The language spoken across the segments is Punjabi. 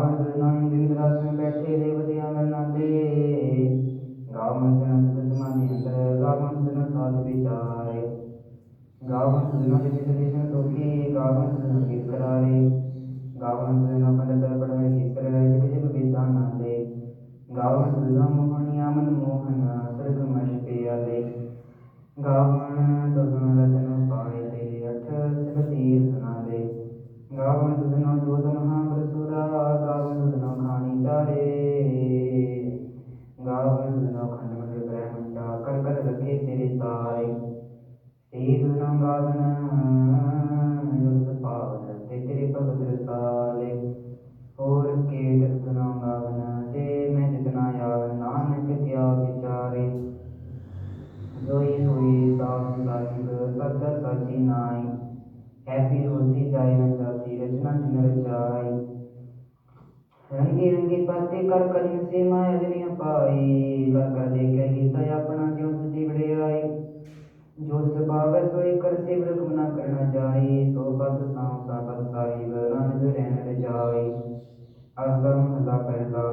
ਗਾਵਨ ਗੁਰਨਾਨ ਬਿੰਦ ਰਸ ਵਿੱਚ ਬੈਠੇ ਦੇਵਤਿਆਂ ਦਾ ਨਾਦੇ ਗਾਵਨ ਸਨ ਸਤ ਸਮਾਧੀ ਅੰਦਰ, ਗਾਵਨ ਸਨ ਸਾਧ ਵਿਚਾਰੇ। ਗਾਵਨ ਸਨ ਜਿਤ ਦੇਸ਼ਨ ਤੋਕੀ ਗਾਵਨ ਸਨ ਕੀਤ ਕਰਾਰੇ ਗਾਵਨ ਸਨ ਪੰਡਤ ਪੜਾਏ ਕੀਤ ਕਰਾਰੇ ਜਿਤ ਜਿਤ ਵਿਦਾਂ ਨਾਦੇ। ਗਾਵਨ ਸਨ ਮੋਹਣਿਆ ਮਨ ਮੋਹਨਾ ਸਰਗ ਮਨ ਪਿਆਲੇ ਗਾਵਨ ਤਸਨ ਰਤਨ بھی ہوتی دائیں جاتی، رچنا چنر جائی۔ رنگے رنگے پاتے کر کرم سے مائے اگنیاں پائی کر کر دیکھے گیتا اپنا جو تجھے بڑے آئی جو سباوے سوئی کر سے برکم نہ کرنا جائی۔ سو بد ساؤں سا بد سائی رنج رہن رجائی۔ آسم ہلا پہلا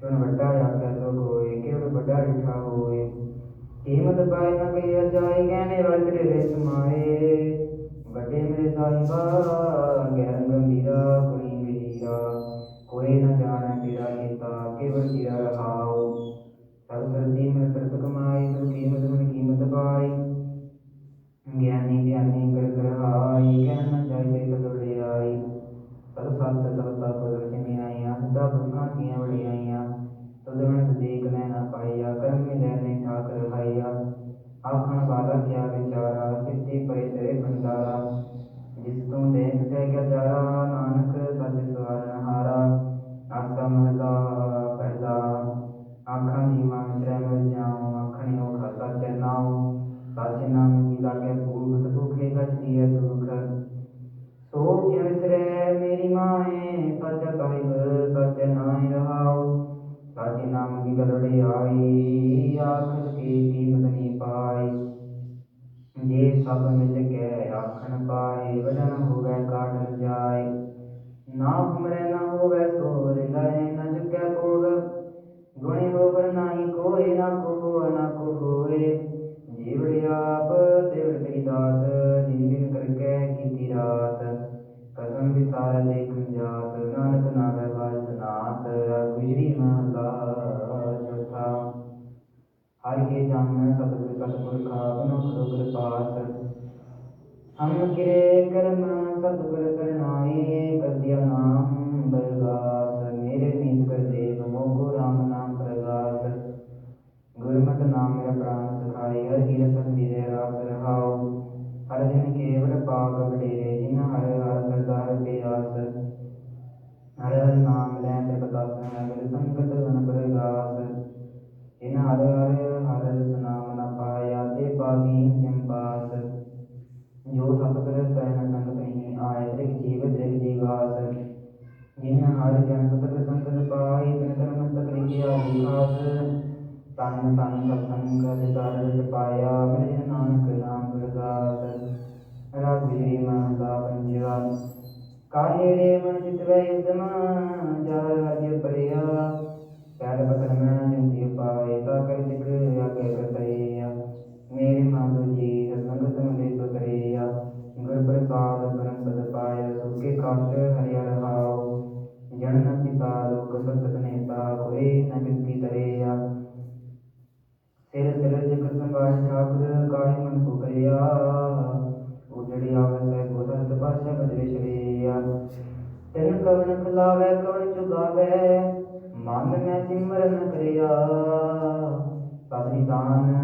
سن وڈا آکھے سو کوئی کیوڑ بڑا ڈٹھا ہوئے۔ قیمت پائے نہ کیا جائے گہنے والے رسمائے بڑے میرے صاحبہ گہن گمبیرا کوئی میرا کوئی نہ جانا تیرا یہ تا کہ وہ رہا قدماں جا کے پڑیا ਲਾਵੇ ਕਵਣ ਚੁਗਾਵੇ ਮਨ ਮੈਂ ਸਿਮਰਨ ਕਰਿਆ। ਪਦਿਦਾਨ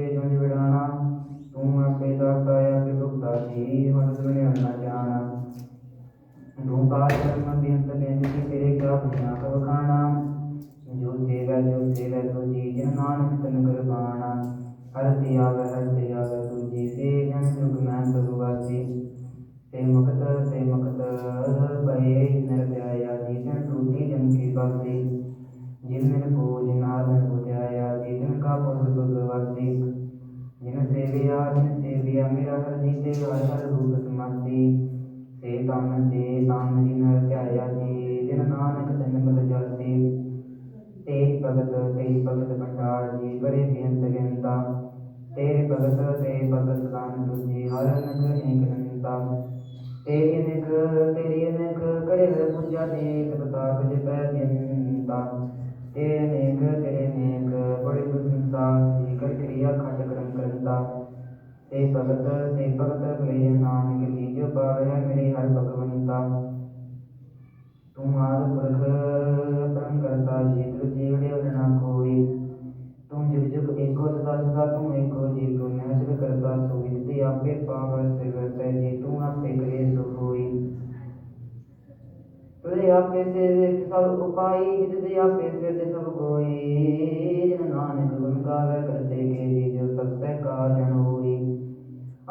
ਗਿਆਨੀ ਰਾਮ ਰਹੀਮ ਦੇ ਵਾਰਿਸ ਹਨ ਗੁਰੂ ਦਸਮ ਪਾਤਸ਼ਾਹ ਜੀ ਤੇ ਤਨ ਭਗਤ ਕਈ ਭਗਤ ਭੰਡਾਰ ਜੀ ਬੜੇ ਬੇਅੰਤ ਗਿਣਤਾ ਤੇ ਭਗਤ ਤੇ ਭਗਤ ਸਦਾਨ ਤੁਸੀਂ ਹਰ ਅਨੰਦ ਅਨੇਕ ਅਨੰਦਾ ਤੇਰੀ ਅਨੇਕ ਤੇਰੀ ਅਨੇਕ ਘੜੇ ਵੇਲੇ ਪੂਜਾ ਦੇਖ ਤਾਂ ਕੁਝ ਪੈ ਬੇਅੰਤ ਤੇਰੇ ਅਨੇਕ ਤੇਰੇ ਇਹ ਭਗਤ ਸੇ ਭਗਤ ਕਲੇਹ ਨਾਨਕ ਜੀ ਜੋ ਪਾਇਆ ਮੇਰੇ ਹਰ ਭਗਵੰਤਾ ਤੂੰ ਆਦ ਪ੍ਰਖ ਪ੍ਰਮ ਕਰਤਾ ਜੀ ਤੁ ਜੀਵੜੇ ਉਹਨਾ ਕੋਈ ਤੂੰ ਜੁਗ ਜੁਗ ਇੱਕੋ ਸਦਾ ਸਦਾ ਤੂੰ ਇੱਕੋ ਜੀ ਤੂੰ ਨਿਰਜਲ ਕਰਤਾ ਸੋਈ ਤੇ ਆਪੇ ਪਾਵਨ ਸਿਵਰ ਤੇ ਜੀ ਤੂੰ ਆਪੇ ਕਰੇ ਸੁਖ ਹੋਈ ਤੇ ਆਪੇ ਸੇ ਦੇ ਸਭ ਉਪਾਈ ਜਿਤ ਦੇ ਆਪੇ ਸੇ ਦੇ ਸਭ ਕੋਈ ਜਨ ਨਾਨਕ ਗੁਣ ਗਾਵੇ ਕਰਦੇ ਕੇ ਜੀ ਜੋ ਸਤੈ ਕਾ ਜਨੋ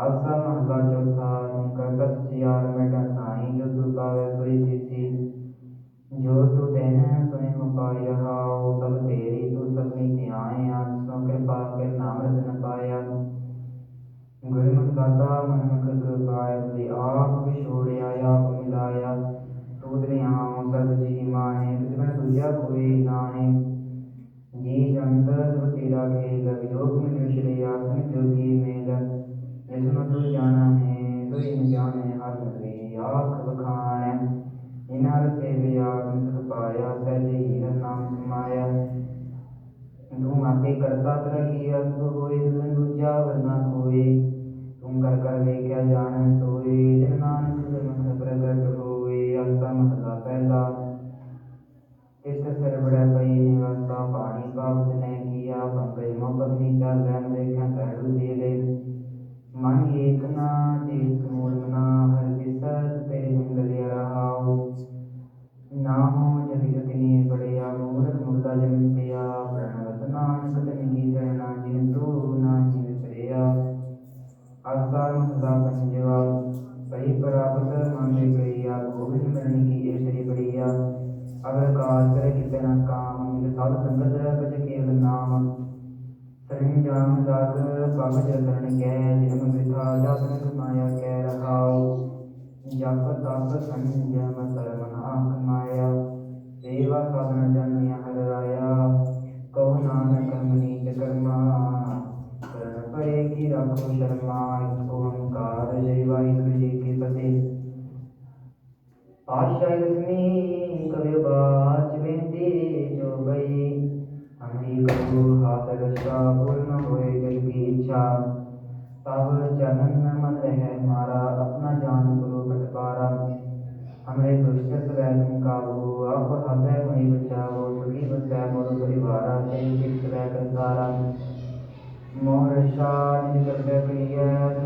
اعظم حضرت چوتھا کا تذکیہ اور involved من رہے ہمارا اپنا جان گلو کٹ پارا کا مہر شان بکریت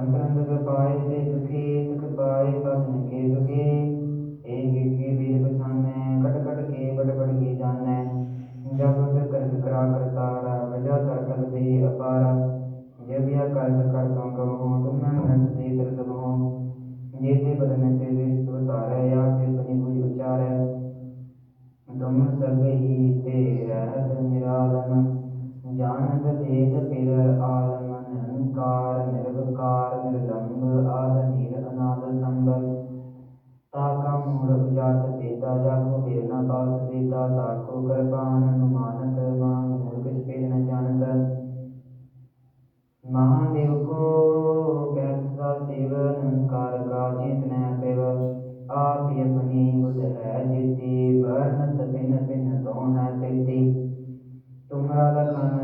ಸಂಬಂಧದ ಬಾಳಿಕೆ ಜೊತೆಯೇ ಆರಾಧನಾ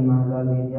Imam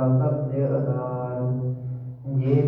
کا قبض دار یہ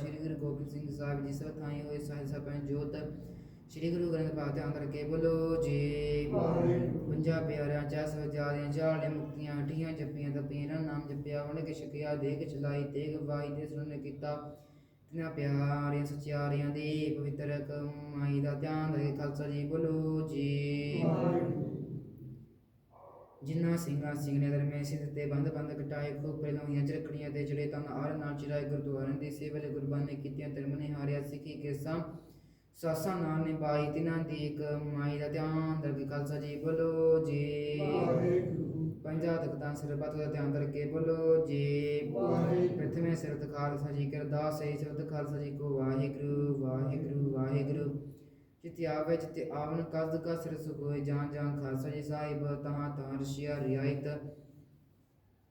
ਸ੍ਰੀ ਗੁਰੂ ਗੋਬਿੰਦ ਸਿੰਘ ਸਾਹਿਬ ਜੀ ਸੋ ਥਾਈ ਹੋਏ ਸਾਹਿਬ ਸਪਨ ਜੋਤ। ਸ੍ਰੀ ਗੁਰੂ ਗ੍ਰੰਥ ਸਾਹਿਬ ਦੇ ਅੰਦਰ ਕੇ ਬੋਲੋ ਜੀ। ਪੰਜਾ ਪਿਆਰਿਆਂ ਚਾ ਸਜਾਦੀਆਂ ਜਾਲੇ ਮੁਕਤੀਆਂ ਅਠੀਆਂ ਜੱਪੀਆਂ ਤਪੀਆਂ ਨਾਮ ਜਪਿਆ ਉਹਨੇ ਕਿ ਸ਼ਕਿਆ ਦੇਖ ਚਲਾਈ ਤੇਗ ਵਾਈ ਦੇ ਸੁਣ ਕੀਤਾ। ਤਿਨਾ ਪਿਆਰਿਆਂ ਸਚਿਆਰਿਆਂ ਦੀ ਪਵਿੱਤਰ ਕਮਾਈ ਦਾ ਧਿਆਨ ਦੇ ਖਾਲਸਾ ਜੀ ਬੋਲੋ ਜੀ। ਜਿਨ੍ਹਾਂ ਸਿੰਘਾਂ ਸਿੰਘ ਨੇ ਦਰਮੇ ਸਿੱਧ ਤੇ ਬੰਦ ਬੰਦ ਕਟਾਏ ਖੋਪਰੇ ਲਾਉਣੀਆਂ ਚਰਕੜੀਆਂ ਤੇ ਜੜੇ ਤਨ ਆਰ ਨਾਲ ਚਿਰਾਏ ਗੁਰਦੁਆਰਿਆਂ ਦੀ ਸੇਵਾ ਲਈ ਕੁਰਬਾਨੀ ਕੀਤੀਆਂ ਧਰਮ ਨੇ ਹਾਰਿਆ ਸਿੱਖੀ ਕੇਸਾਂ ਸਾਸਾਂ ਨਾਲ ਨਿਭਾਈ ਤਿਨਾਂ ਦੀ ਇੱਕ ਮਾਈ ਦਾ ਧਿਆਨ ਦਰਗੇ ਖਾਲਸਾ ਜੀ ਬੋਲੋ ਜੀ। ਪੰਜਾ ਤਖਤਾਂ ਸਰਬਤ ਦਾ ਧਿਆਨ ਕਰਕੇ ਬੋਲੋ ਜੀ। ਪ੍ਰਥਮੇ ਸਿਰਤ ਖਾਲਸਾ ਜੀ ਕਰਦਾ ਸਹੀ ਸਿਰਤ ਖਾਲਸਾ ਜੀ ਕੋ ਵਾਹਿਗੁਰੂ ਵਾਹਿਗੁਰੂ ਵਾਹਿਗੁਰੂ। ਜਿਤੇ ਆਵੇ ਜਿਤੇ ਆਵਨ ਕਸਦ ਕਸਰ ਸੁਖੋਏ ਜਾਨ ਜਾਨ ਖਾਲਸਾ ਜੀ ਸਾਹਿਬ ਤਹਾਂ ਤਹਾਂ ਰਸ਼ੀਆ ਰਿਆਇਤ।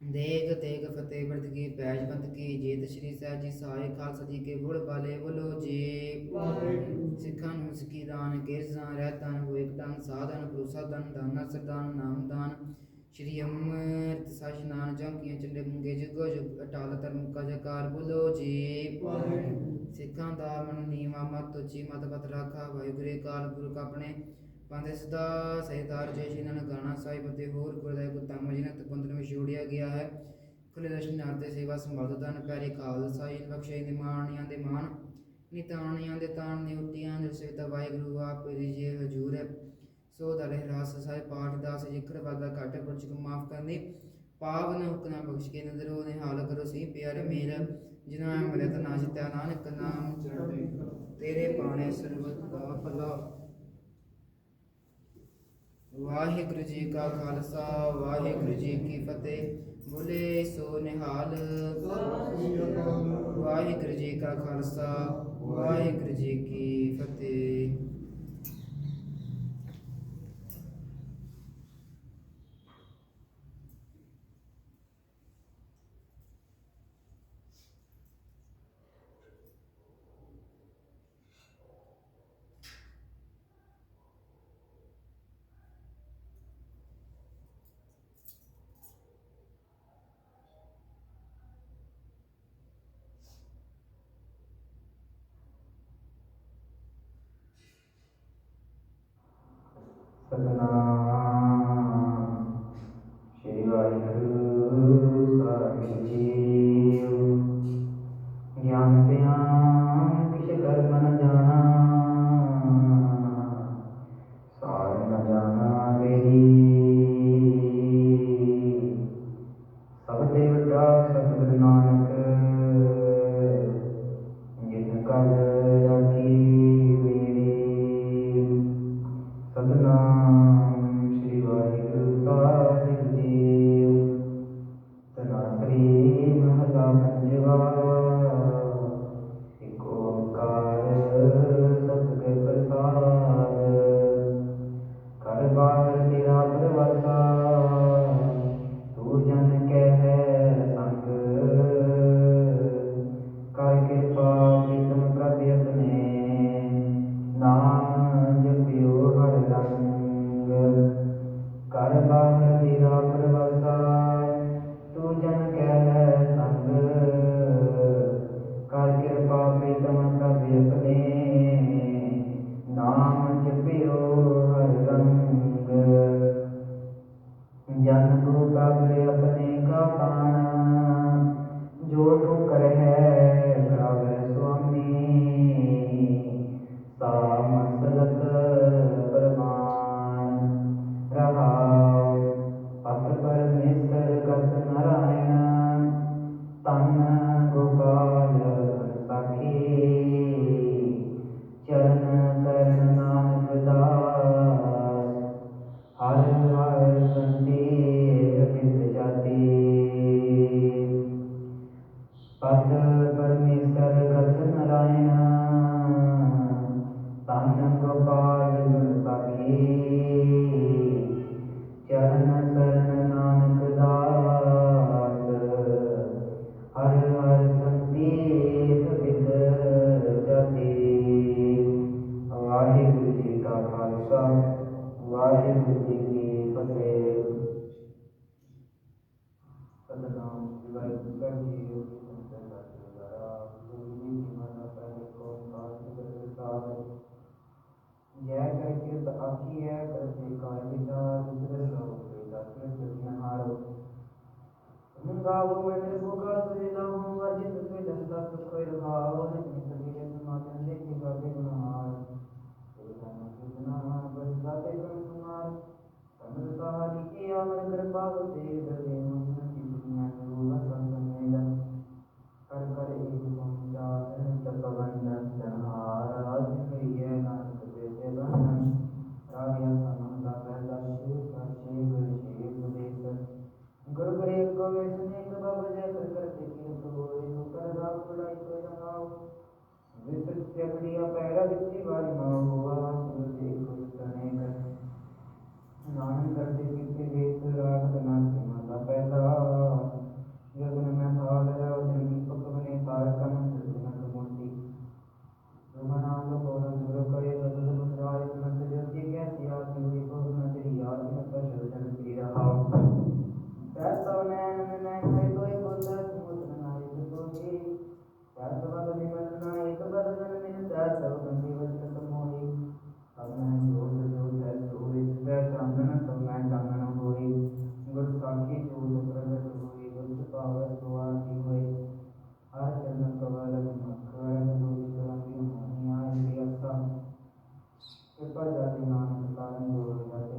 ਦੇਗ ਤੇਗ ਫਤਿਹ ਬਰਦ ਕੀ ਪੈਜ ਬੰਦ ਕੀ ਜੀਤ ਸ਼੍ਰੀ ਸਾਹਿਬ ਜੀ ਸਹਾਇ ਖਾਲਸਾ ਜੀ ਕੇ ਗੁੜ ਬਾਲੇ ਬੋਲੋ ਜੀ। ਸਿੱਖਾਂ ਨੂੰ ਸਿੱਖੀ ਦਾਨ ਕੇਸਾਂ ਰਹਿਤਾਨ ਹੋਏ ਤਨ ਸਾਧਨ ਭਰੋਸਾ ਦਨ ਦਾਨਾ ਸਰਦਾਨ ਨਾਮ ਦਾਨ। ਸ਼੍ਰੀ ਅੰਮ੍ਰਿਤ ਸਚ ਨਾਨ ਜੰਕੀਆਂ ਚੰਡੇ ਮੁੰਗੇ ਜਗੋ ਜੁਗ ਅਟਾਲ ਧਰਮ ਕਾ ਜਕਾਰ ਬੋਲੋ ਜੀ। ਸਿੱਖਾਂ ਦਾ ਮਨ ਨੀਵਾ ਮਤ ਉੱਚੀ ਮਤ ਪਤ ਰਾਖਾ, ਵਾਹਿਗੁਰੇ ਕਾਲ ਪੁਰਖ ਆਪਣੇ ਪਾਂਦੇ ਸਦਾ ਸਹਿਦਾਰ ਜੈ ਸ਼੍ਰੀ ਨਾਨਕ, ਗਾਣਾ ਸਾਹਿਬ ਅਤੇ ਹੋਰ ਗੁਰਦਾਇ ਗੁਤਮ ਜਿਨਤ ਬੰਦਨ ਵਿੱਚ ਜੋੜਿਆ ਗਿਆ ਹੈ। ਖੁੱਲੇ ਦਰਸ਼ਨਾਰਥ ਸੇਵਾ ਸੰਭਾਲ ਪਿਆਰੇ ਖਾਲਸਾ ਇਨ ਬਖਸ਼ੇ ਦੇ ਦੇ ਮਾਣ, ਨਿਤਾਣੀਆਂ ਦੇ ਤਾਣ, ਨਿਉਤੀਆਂ ਦੇ ਸੇਤਾ ਵਾਹਿਗੁਰੂ ਆਪ ਜੀ ਹਜੂਰ ਹੈ। ਸੋ ਦਰੇ ਰਾਸ ਸਾਹਿਬ ਪਾਠ ਦਾਸ ਜਿਕਰ ਵਾਦਾ ਘਟ ਪੁਰਚ ਕੋ ਮਾਫ ਕਰਨੀ। ਪਾਵਨ ਹੁਕਨਾ ਬਖਸ਼ ਕੇ ਨਜ਼ਰੋ ਨੇ ਹਾਲ ਕਰੋ ਸੀ ਪਿਆਰੇ ਮੇਰ। ਜਿਨਾ ਅੰਮ੍ਰਿਤ ਨਾਚਿਤਾ ਨਾਨਕ ਨਾਮ ਚੜ੍ਹਦੇ ਤੇਰੇ ਬਾਣੇ ਸਰਬਤ ਦਾ ਭਲਾ। ਵਾਹਿਗੁਰੂ ਜੀ ਕਾ ਖਾਲਸਾ, ਵਾਹਿਗੁਰੂ ਜੀ ਕੀ ਫਤਿਹ। ਬੋਲੇ ਸੋ ਨਿਹਾਲ। ਵਾਹਿਗੁਰੂ ਜੀ ਕਾ ਖਾਲਸਾ, ਵਾਹਿਗੁਰੂ ਜੀ ਕੀ ਫਤਿਹ। شرکا جاتی نام ہندوستان میں ہو جاتے